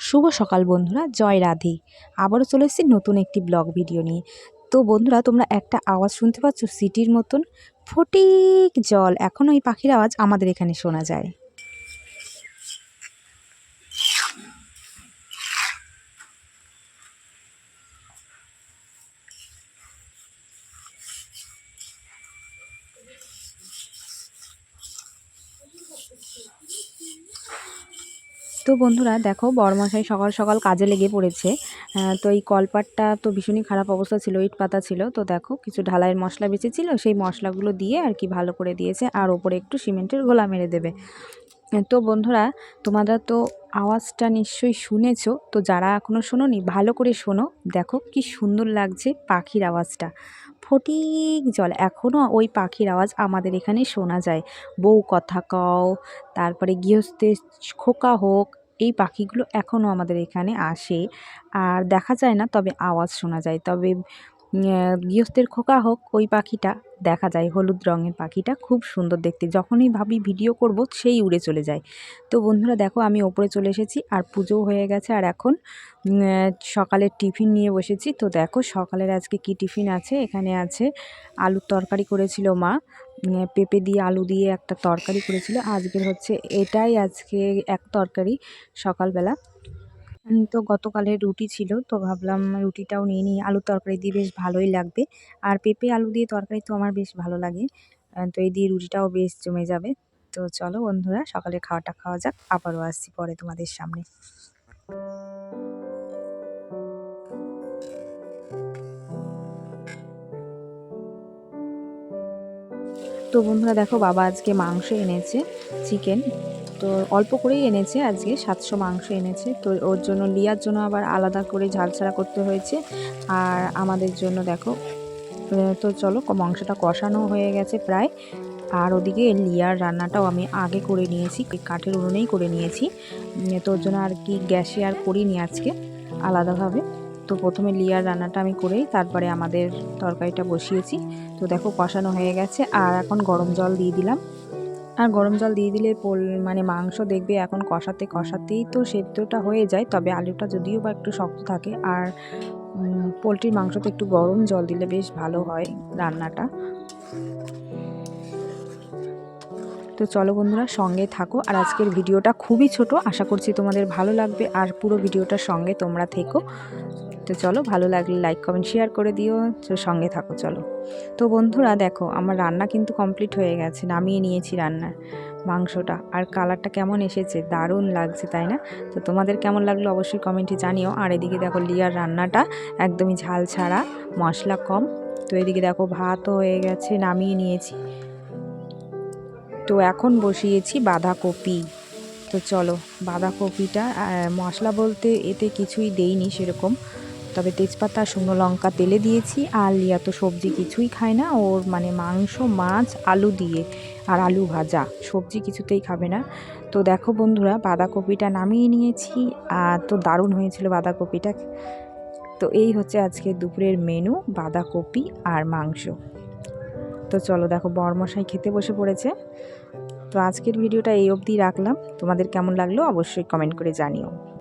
শুভ সকাল বন্ধুরা, জয় রাধে। আবারও চলে এসেছি নতুন একটি ব্লগ ভিডিও নিয়ে। তো বন্ধুরা, তোমরা একটা আওয়াজ শুনতে পাচ্ছ সিটির মতন, ফটিক জল। এখনও ওই পাখির আওয়াজ আমাদের এখানে শোনা যায়। তো বন্ধুরা দেখো বড়মশাই সকাল সকাল কাজে লেগে পড়েছে। তো এই কলপাটটা তো ভীষণই খারাপ অবস্থা ছিল, ইট পাতা ছিল। তো দেখো কিছু ঢালাইয়ের মশলা বেঁচেছিল, সেই মশলাগুলো দিয়ে আর কি ভালো করে দিয়েছে আর ওপরে একটু সিমেন্টের গোলা মেরে দেবে। তো বন্ধুরা তোমরা তো আওয়াজটা নিশ্চয়ই শুনেছো, তো যারা এখনও শোনোনি ভালো করে শোনো। দেখো কি সুন্দর লাগছে পাখির আওয়াজটা। ফটিক জল। এখনও ওই পাখির আওয়াজ আমাদের এখানে শোনা যায়। বউ কথা কও, তারপরে গৃহস্থের খোকা হোক, এই পাখিগুলো এখনও আমাদের এখানে আসে। আর দেখা যায় না, তবে আওয়াজ শোনা যায়। তবে গৃহস্থের খোকা হোক, ওই পাখিটা, দেখা যায় হলুদ রঙের পাখিটা, খুব সুন্দর দেখতে। যখনই ভাবি ভিডিও করব, সেই উড়ে চলে যায়। তো বন্ধুরা, দেখো, আমি ওপরে চলে এসেছি, আর পুজো হয়ে গেছে, আর এখন সকালের টিফিন নিয়ে বসেছি। তো দেখো, সকালের আজকে কি টিফিন আছে? এখানে আছে আলুর তরকারি করেছিল মা। পেঁপে দিয়ে আলু দিয়ে একটা তরকারি করেছিল। আজকের হচ্ছে এটাই আজকে এক তরকারি সকালবেলা। তো গতকালের রুটি ছিল, তো ভাবলাম রুটিটাও নিয়ে নিই। আলুর তরকারি দিয়ে বেশ ভালোই লাগবে। আর পেঁপে আলু দিয়ে তরকারি তো আমার বেশ ভালো লাগে। তো এই দিয়ে রুটিটাও বেশ জমে যাবে। তো চলো বন্ধুরা সকালে খাওয়াটা খাওয়া যাক, আবারও আসছি পরে তোমাদের সামনে। তো বন্ধুরা দেখো, বাবা আজকে মাংস এনেছে, চিকেন। তো অল্প করেই এনেছে আজকে সাতশো মাংস এনেছে। তো ওর জন্য লিয়ার জন্য আবার আলাদা করে ঝাল ছাড়া করতে হয়েছে। আর আমাদের জন্য দেখো তো চলো মাংসটা কষানো হয়ে গেছে প্রায়। আর ওদিকে লিয়ার রান্নাটাও আমি আগে করে নিয়েছি কাঠের উনুনেই করে নিয়েছি। উম, তো ওর জন্য আর কি গ্যাসে আর করিনি আজকে আলাদাভাবে। তো প্রথমে লিয়ার রান্নাটা আমি করেই তারপরে আমাদের তরকারিটা বসিয়েছি। তো দেখো কষানো হয়ে গেছে আর এখন গরম জল দিয়ে দিলাম। আর গরম জল দিয়ে দিলে পোল মানে মাংস দেখবে এখন কষাতে কষাতেই তো সেদ্ধটা হয়ে যায়, তবে আলুটা যদিও বা একটু শক্ত থাকে আর পোলট্রির মাংসতে একটু গরম জল দিলে বেশ ভালো হয় রান্নাটা। তো চলো বন্ধুরা সঙ্গে থাকো আর আজকের ভিডিওটা খুবই ছোট, আশা করছি তোমাদের ভালো লাগবে আর পুরো ভিডিওটার সঙ্গে তোমরা থেকো। তো চলো, ভালো লাগলে লাইক কমেন্ট শেয়ার করে দিও। তো সঙ্গে থাকো, চলো। তো বন্ধুরা, দেখো, আমার রান্না কিন্তু কমপ্লিট হয়ে গেছে। নামিয়ে নিয়েছি রান্নার মাংসটা। আর কালারটা কেমন এসেছে? দারুণ লাগছে, তাই না? তো তোমাদের কেমন লাগল অবশ্যই কমেন্টে জানিও। আর এদিকে দেখো, লিয়ার রান্নাটা একদমই ঝাল ছাড়া, মশলা কম। তো এদিকে দেখো, ভাতও হয়ে গেছে, নামিয়ে নিয়েছি। তো এখন বসিয়েছি বাঁধাকপি। তো চলো, বাঁধাকপিটা মশলা বলতে এতে কিছুই দেইনি সেরকম। তবে তেজপাতা, শুকনো লঙ্কা, তেলে দিয়েছি। আর লিয়া তো সবজি কিছুই খায় না। ওর মানে মাংস, মাছ, আলু দিয়ে। আর আলু ভাজা। সবজি কিছুতেই খাবে না। তো দেখো বন্ধুরা, বাঁধাকপিটা নামিয়ে নিয়েছি। আর তো দারুণ হয়েছিল বাঁধাকপিটা। তো এই হচ্ছে আজকে দুপুরের মেনু, বাঁধাকপি আর মাংস। তো চলো দেখো, বরমশাই খেতে বসে পড়েছে। তো আজকের ভিডিওটা এই অবধি রাখলাম। তোমাদের কেমন লাগল অবশ্যই কমেন্ট করে জানিও।